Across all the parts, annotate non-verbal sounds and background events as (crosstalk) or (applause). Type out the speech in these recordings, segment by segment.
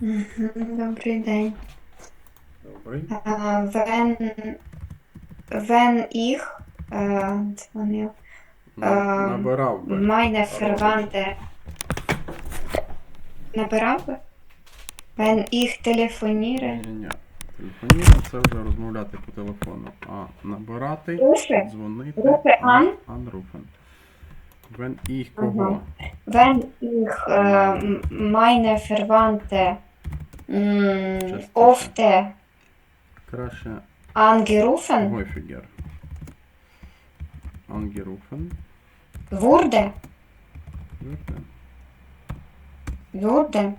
Добрий день. Добрий. Вен, вен їх е, дзвонив. Ем, Набирав би. Майне ферванте. Набирав би? Вен їх телефоніре. Ні, ні. Телефоніра це вже розмовляти по телефону. А набирати, Руфе? дзвонити. Руфе ан? Анруфен. Вен їх кого? Вен їх е, майне ферванте. Частіше. Офте Краще ангеруфен. Гойфігер. Ангеруфен. Вурде. Вюртен. Вюрде.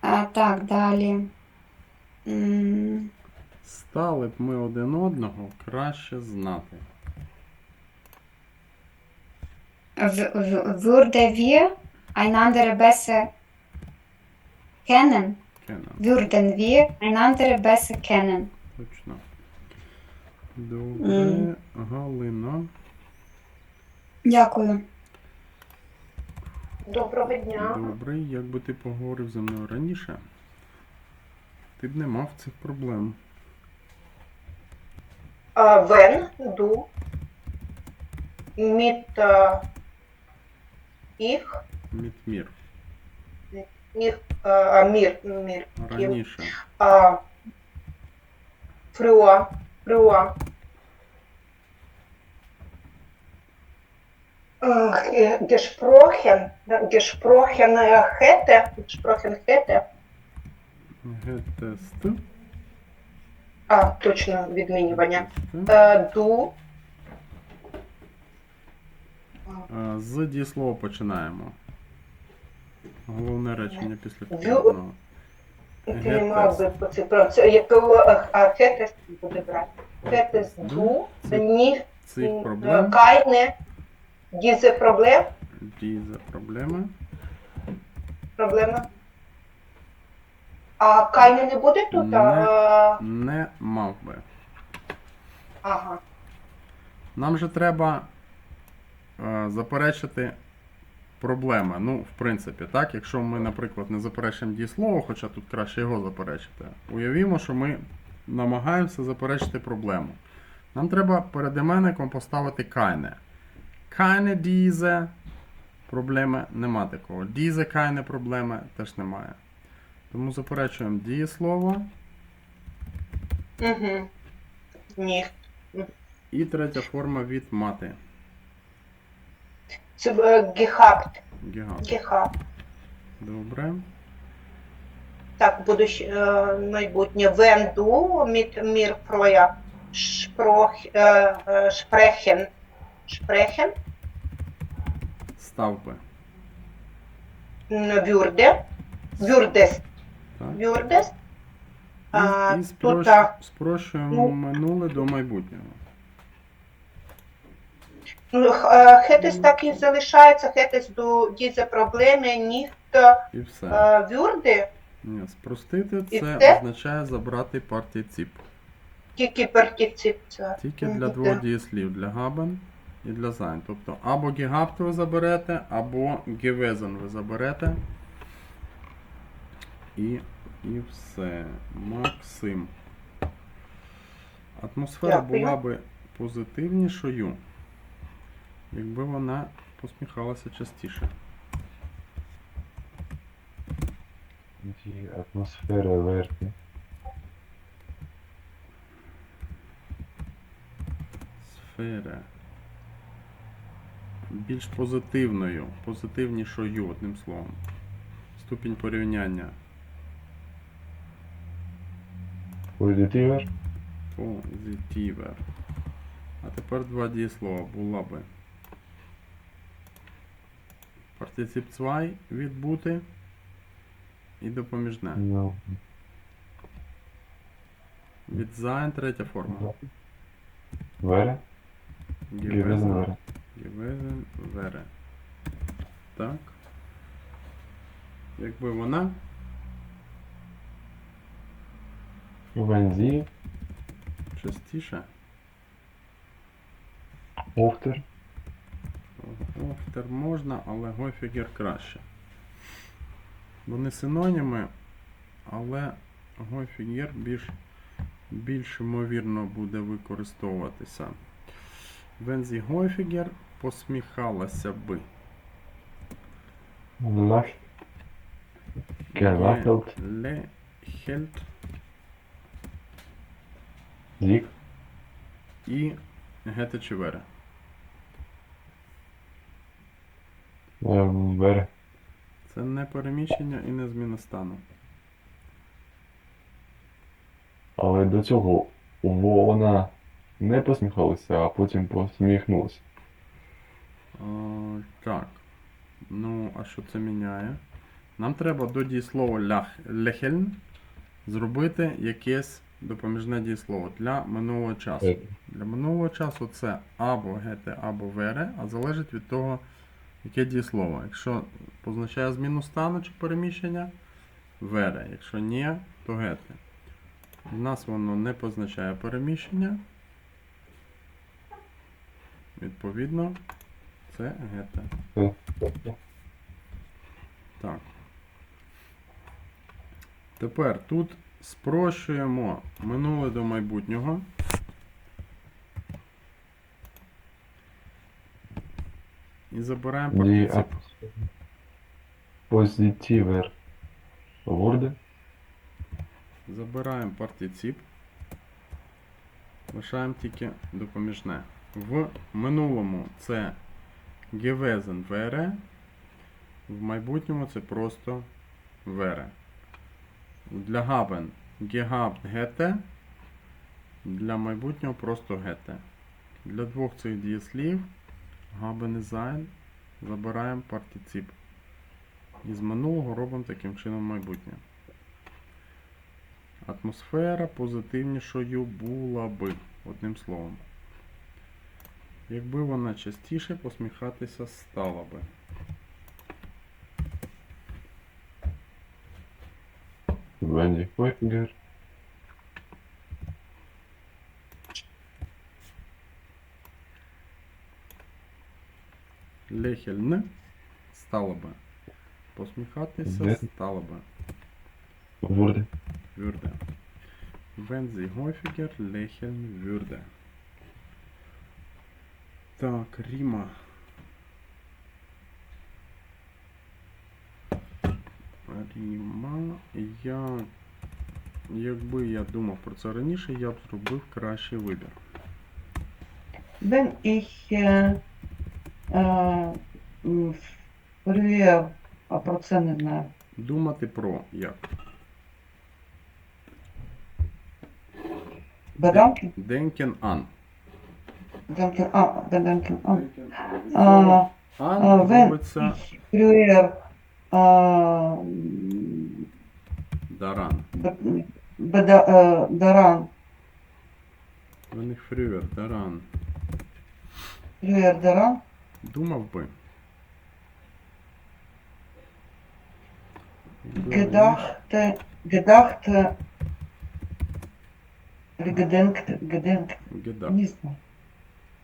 А, так, далі. М, Стали б ми один одного краще знати. w- w- Würde wir einander besser kennen? Кенен. Würden wir einander besser kennen? Точно. Добре. М. Галина. Дякую. Доброго дня. Добрий. Якби ти поговорив зі мною раніше, ти б не мав цих проблем. А, Вен, ду, міт а, їх, Мітмір. Їх, а, мір, мір, Раніше. а, фрюа, фрюа. Е, Gesprochen, да, gesprochen е, hätte, Гетест. а, точно відмінювання. Е, Ду, Е, З дієслова починаємо. Головне речення після Вю- кожного. Ти не мав би по це про це. Якого а хетес буде брати? Хетес ду, Це- ні, Цих проблем. кайне, дізе проблем, Дізе проблеми. проблема. А кайне не буде тут? Не. А, Не мав би. ага. Нам же треба е, заперечити проблеми. Ну, в принципі, так, якщо ми, наприклад, не заперечимо дієслово, хоча тут краще його заперечити, уявімо, що ми намагаємося заперечити проблему. Нам треба перед іменником поставити кайне. Кайне дізе проблеми нема такого. Дізе кайне проблеми теж немає. Тому заперечуємо дієслово. Угу. Ні. І третя форма від мати. Це е, гехапт. Гігаб. Добре. Так, будущ, е, майбутнє. Вен ду, міт, мір фроя, шпрох, е, е, шпрехен. Шпрехен. Став би. м, Вюрде. Вюрдес. Так. Вюрдес. І, і тут, спрощ... спрощуємо ну. минуле до майбутнього. Хетес так і залишається, хетес до дізе проблеми, ніхто І все. е, вюрди, Ні, спростити І це все? означає забрати партіціп. тільки партиципція. Тільки для да. двох дієслів, для габен і для зайн. Тобто або гігапт ви заберете, або гевезен ви заберете. І, і все. Максим. Атмосфера Дякую. була би позитивнішою, якби вона посміхалася частіше. Die Atmosphäre wäre Сфера. Більш позитивною, позитивнішою, одним словом. Ступінь порівняння. positiver, Позитивер. А тепер два дієслова була би. Партицип 2 відбути і допоміжне. no, Від sein третя форма. wäre, gewesen Gewesen wäre. gewesen wäre. Так. Якби вона Wenn sie частіше. öfter Офтер можна, але Гофігер краще. Вони синоніми але Гойфігер більш, більш ймовірно буде використовуватися. Вензі Гойфігер посміхалася би. Лехельт Зік. і Гетечевере. Ем, Вере. Це не переміщення і не зміна стану. Але до цього вона не посміхалася, а потім посміхнулася. О, так. Ну, а що це міняє? Нам треба до дієслова лях, лехельн зробити якесь допоміжне дієслово для минулого часу. Е. Для минулого часу це або гете, або вере, а залежить від того, яке дієслово. Якщо позначає зміну стану чи переміщення, вере. Якщо ні, то гете. У нас воно не позначає переміщення. Відповідно, це гете. Так. Тепер тут спрощуємо минуле до майбутнього. І забираємо Die партицip. positiever. Забираємо партицip. Лишаємо тільки допоміжне. В минулому це gewesen wäre. В майбутньому це просто wäre. Для haben gehabt hätte. Для майбутнього просто hätte. Для двох цих дієслів sein забираємо партицип. І з минулого робимо таким чином майбутнє. Атмосфера позитивнішою була би, одним словом. Якби вона частіше посміхатися стала би. Wenn die häufiger Лехельн стала би. Посміхатися Де? стала би. Würde. Wenn sie häufiger lächeln würde. Так, Ріма. Ріма. Я. Якби я думав про це раніше, я б зробив кращий вибір. Wenn ich äh, äh, früher, а про це не знаю. Думати про як. Bedanken, Denken an. danken, а, bedanken, а. А, а, wenn робиться ich früher а, м, daran. б- беда- е, daran, Wenn ich früher daran früher daran, думав би. Gedachte, gedachte, или gedenkt, gedenkt, Gedacht. не знаю.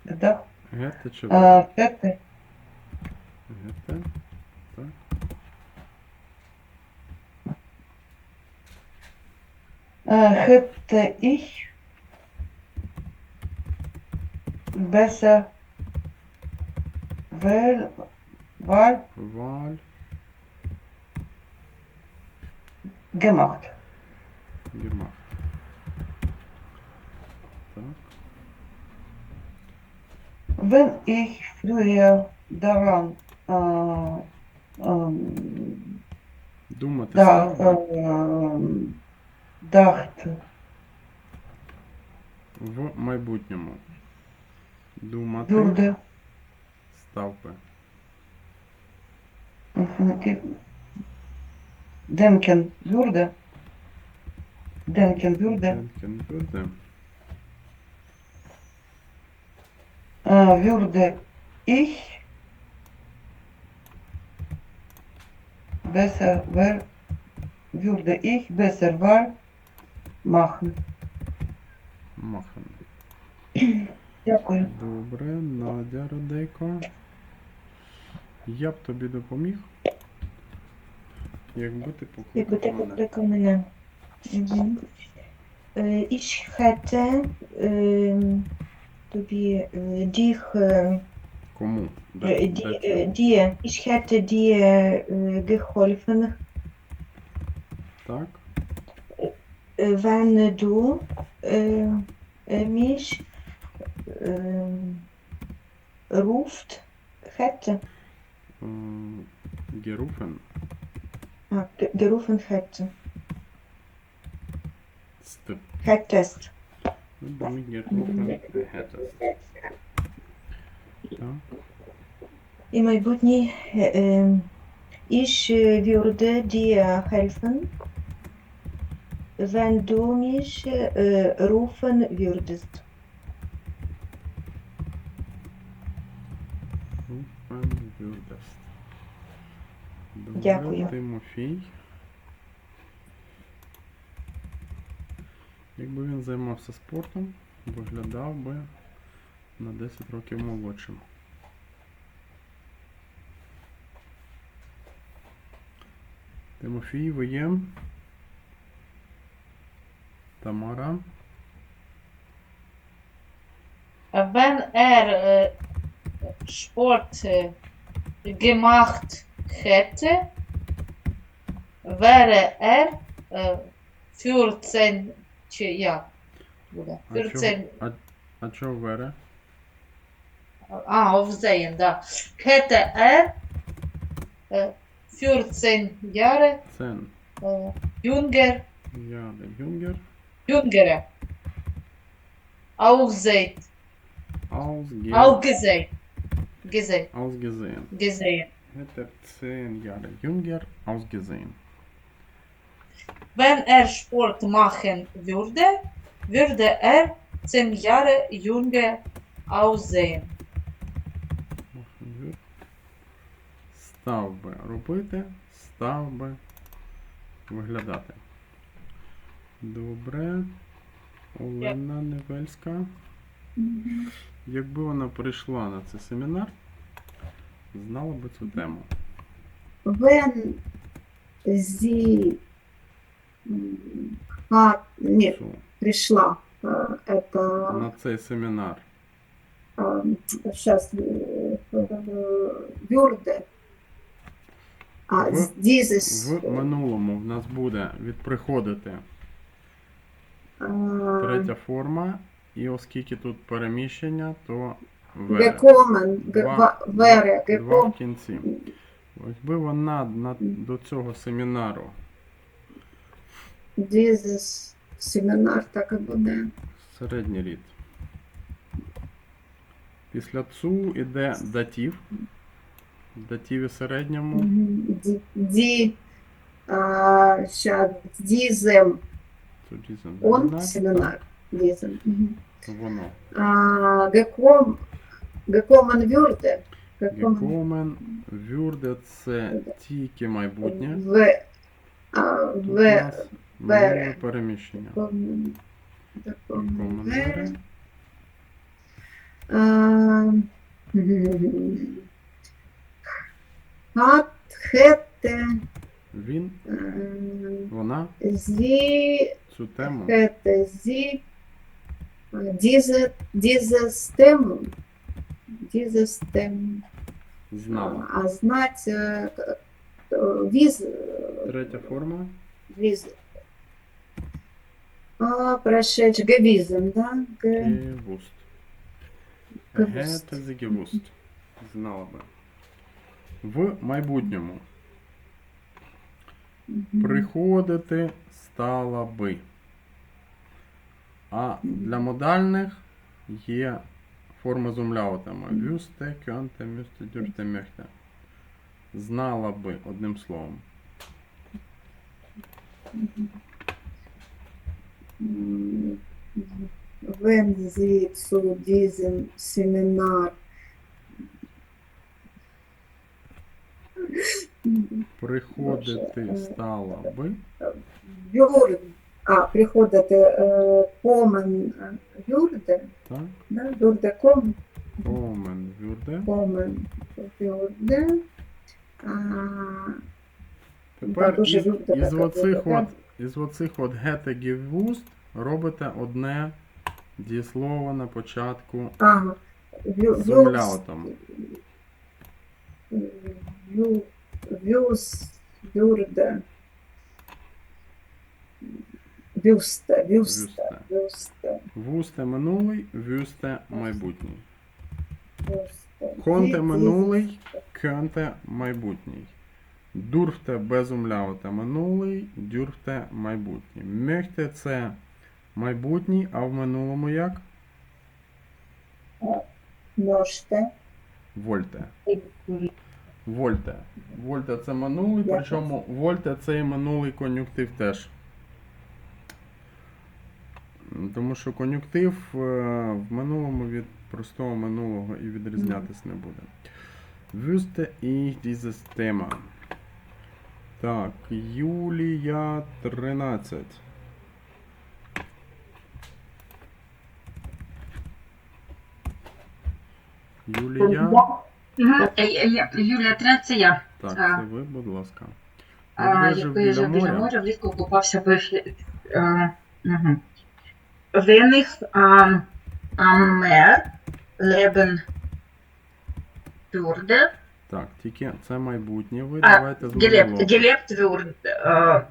Gedacht, Гете чи а, вере? Гете. Äh, hätte ich besser Wahl, Wahl Валь. gemacht. Gemacht. Так. Wenn ich früher daran äh, ähm, Думати da, став ähm, dachte, в майбутньому. Думати würde, Став би. Infinitiv. denken würde, äh, ich besser Wahl, würde ich besser Wahl machen. Махан. Дякую. Добре, Надя Родейко. Я б тобі допоміг. Якби ти Якби ти покликав мене. покликав мене. Mhm. Äh, Ich hätte ähm, тобі, äh, äh, Кому? Де- äh, де die, це? äh, dir, ich hätte dir äh, geholfen, Так. äh, wenn du äh, äh, mich äh, ruft hätte, äh, gerufen. Ah, ge gerufen hätte. St hättest. Gerufen hättest. Ich ähm, äh, würde dir helfen, wenn du mich äh, rufen würdest. Руфен Würdest. Добре, Дякую. Тимофій. Якби він займався спортом, виглядав би на 10 років молодшим. Тимофій, ви є? Тамара. Wenn er äh, Sport äh, gemacht hätte, wäre er äh, 14, чи як буде? А чого, 14, а, а чого Вере? ah, aufsehen, da. Hätte er äh, 14 Jahre Цен. äh, jünger, Яде Юнгер. jüngere aufsehen, Ausge aufgesehen, Gesehen, ausgesehen. gesehen. Hätte 10 Jahre jünger ausgesehen. Wenn er Sport machen würde, würde er zehn Jahre jünger aussehen. Став би робити, став би виглядати. Добре. Олена Невельська. Якби вона прийшла на цей семінар, знала би цю тему. Wenn sie м, hat, нет, Цю, пришла, э, это на цей семінар. сейчас würde, а В- dieses В минулому в нас буде відприходити э, третя форма, і оскільки тут переміщення, то вере. Два- Два в кінці. Якби вона на, до цього семінару dieses семінар так і буде. середній рід. Після цу іде датів. Датів і середньому. Ді, ді а, ща, дізем, Це дізен он семінар, так, Воно. А, геком, гекомен вюрде, гекомен вюрде це тільки майбутнє. в, а, Тут у в, нас минуле вере. переміщення. гекомен, гекомен вере. вере. А, Хат, хете, Він, е, вона зі, цю тему sie äh, diese, dieses Thema, dieses Thema знала. а знать э, к- э, виз, э, Третя форма. виз, а, прошедший, gewesen, да, Ге- Gewusst. Gewusst. Hätte sie gewusst. Знала би. В майбутньому. Мгм. Приходити стала би. А для модальних є форма з умляутами. Вюсте, кьонте, мюсте, дюрте, мехте. Знала би, одним словом. М, Wenn sie zu diesem Seminar Приходити стала би. Юр, а, приходити е, комен е, юрде, Так. да, юрде ком, Комен вюрде. комен юрде. А, Тепер із, із оцих от із оцих от гете gewusst робите одне дієслово на початку А, вю, з умляутом. вюс, вюрде. Вюсте, вюсте, Вюсте. Вусте минулий, вюсте майбутній. вюсте. Конте минулий, кьонте майбутній. Дурфте безумляуте минулий, дюрфте майбутній. Мехте це майбутній, а в минулому як? Можете. Вольте. Вольте. Вольте це минулий, причому вольте це і минулий кон'юнктив теж. Тому що кон'юнктив е, в минулому від простого минулого і відрізнятись не буде. Wüsste ich dieses Thema. Так, Юлія 13. Юлія. Юлія 3, це я. Так, це ви, будь ласка. Як жив біля моря, влітку купався в е, мгм. Вених ам, амер лебен würde, Так, тільки це майбутнє ви. А, Давайте з gelebt, минулого. gelebt würde, äh,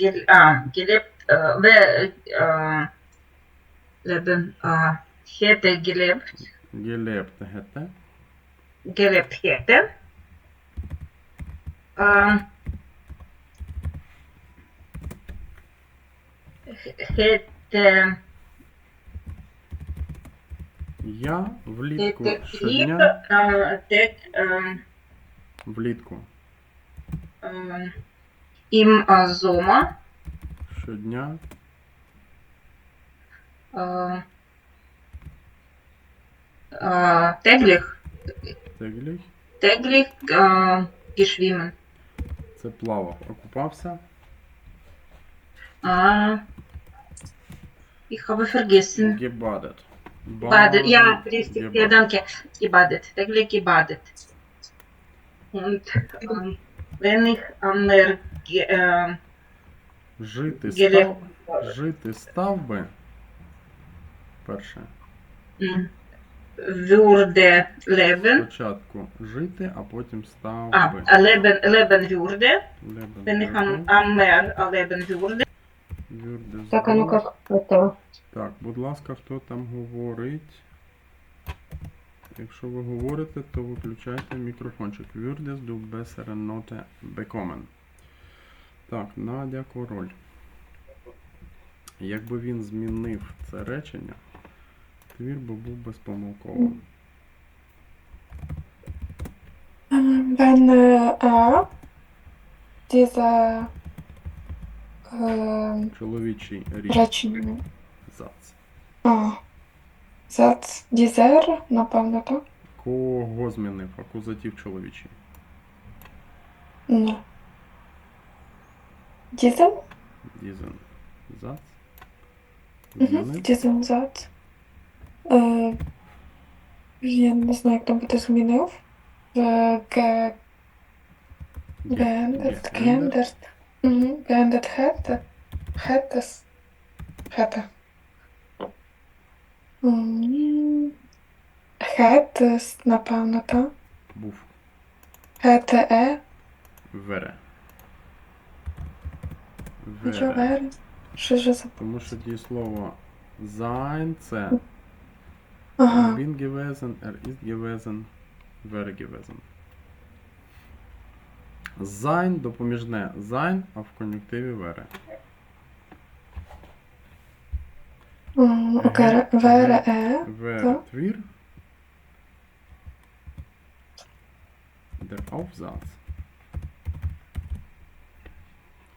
gel, а, gelebt, äh, we, äh, leben, äh, hätte gelebt, Gelebt hätte. gelebt hätte, ähm, hätte Я влітку щодня. äh, ähm, Влітку ähm, im äh, Sommer щодня. äh, äh, täglich, Тегліх. täglich äh, geschwimmen. Це плавав. Окупався. Äh, ich habe vergessen. Gebadet. Badet, ja, richtig, ja, danke. Gebadet, täglich gebadet. Und ähm, wenn ich am Meer ge- äh, Жити став. Жити став би. Перше. würde leben, Спочатку жити, а потім став би. а, leben, leben würde, Лебен wenn ich am, am Meer leben würde, Würde Так, а ну как это? Так, будь ласка, хто там говорить? Якщо ви говорите, то виключайте мікрофончик. Würdest du bessere Note bekommen? Так, Надя Король. Якби він змінив це речення, твір би був безпомилковим. Wenn er diese äh, Чоловічий рід речення зац. а, Satz dieser, напевно, так? Кого змінив? Акузатив чоловічий. Ну. Diesen? Дізен. Зац. Змінив. Satz. Е, я не знаю, як там буде змінив. Е, ге, Ге- geändert. Mhm, geändert hätte. Hätte es. Hätte. Mhm. Hätte es, напевно, так? Був. Er. Вере. Вере. вере. Що ж за... Тому що дієслово sein це Ага. bin gewesen, er ist gewesen, wäre gewesen. Sein допоміжне sein, а в кон'юнктиві вере. Окей, вере е. Вере твір. Der Aufsatz.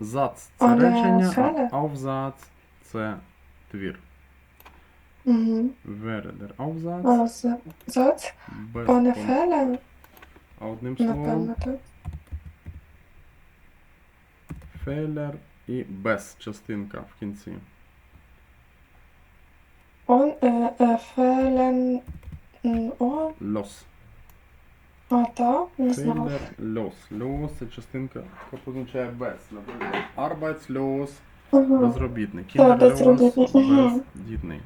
Зац це Але речення, феле? а Aufsatz це твір. Угу. Вере der Aufsatz. Без Пане пом- А одним словом, Напевно, так. Фейлер і без частинка в кінці. Он е, е, фелен... О, Лос. а так, не знав. Фейлер лос. Лос це частинка, яка позначає без. Наприклад, Arbeitslos, Ага. Безробітний. Так, безробітний, бездітний.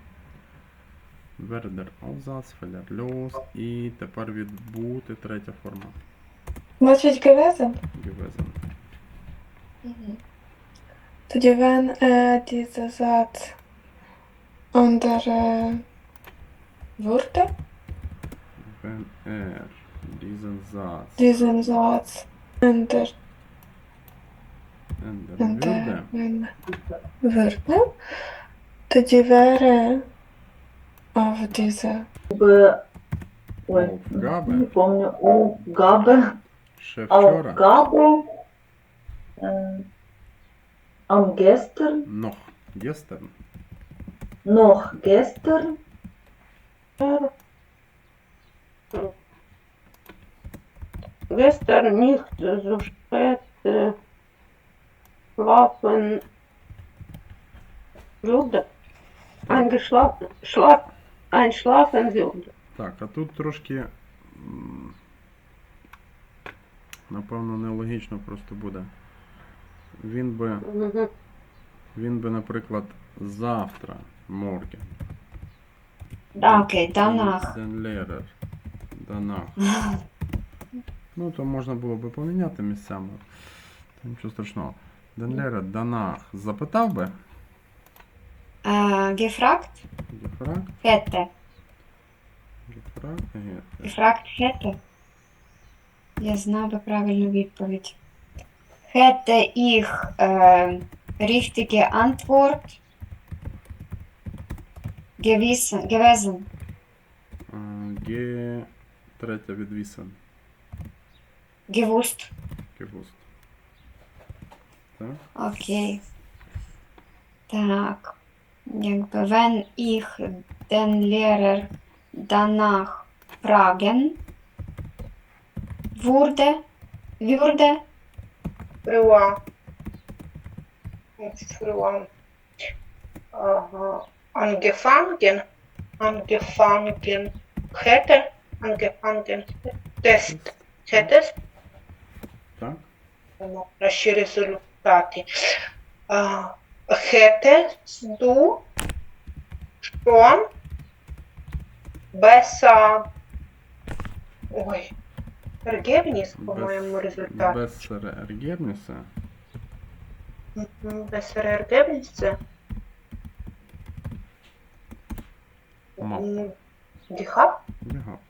Вердер Aufsatz, Verlierlos і тепер відбути третя форма. Значить, gewesen. Gewesen. Тоді wenn äh, dieser Satz andere würde, Wenn er diesen Satz diesen Satz ändern ändern würde, ändern würde, тоді wäre auf diese Б... Ой, не Aufgabe помню. У Габе. ще вчора Aufgabe. Äh, am gestern. noch gestern Noch gestern. Gestern nicht so spät äh, schlafen würde. Eingeschlafen, schlaf, einschlafen würde. Так, а тут трошки. Напевно, нелогічно просто буде. Він би, він би, наприклад, завтра, Морген. Окей. Den Lehrer. (laughs) Ну, то можна було би поміняти місцями. Та нічого страшного. Lehrer danach запитав би. Äh, gefragt Gefragt, hätte. gefragt, hätte. Я знав би правильну відповідь. Hätte ich äh, richtige Antwort gewissen, gewesen. Е, Ге... Третя відвісен. Gewusst. Gewusst. Так. Окей. Так. Якби wenn ich den Lehrer danach fragen würde, würde, Früher. Früher. Ага. Angefangen. Angefangen. Hätte. Angefangen. Тест. Hättest. Так. Ну, Наші результати. Hättest du schon besser Ой. Ergebnis, по-моєму, результат. Bessere Ergebnisse. Мгм, Bessere Ergebnisse. Мав. М, Gehabt? Gehabt.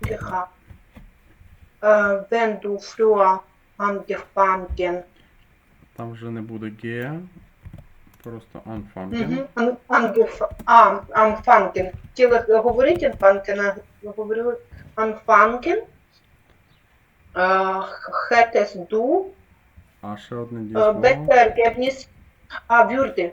Gehabt. Äh, wenn du früher angefangen Там вже не буде Ге. Просто anfangen. Мгм. Ан- а, Anfangen. Хотіла говорити anfangen, а говорю. Äh, Hättest du А ще одне дійсно. Ergebnis, а würde,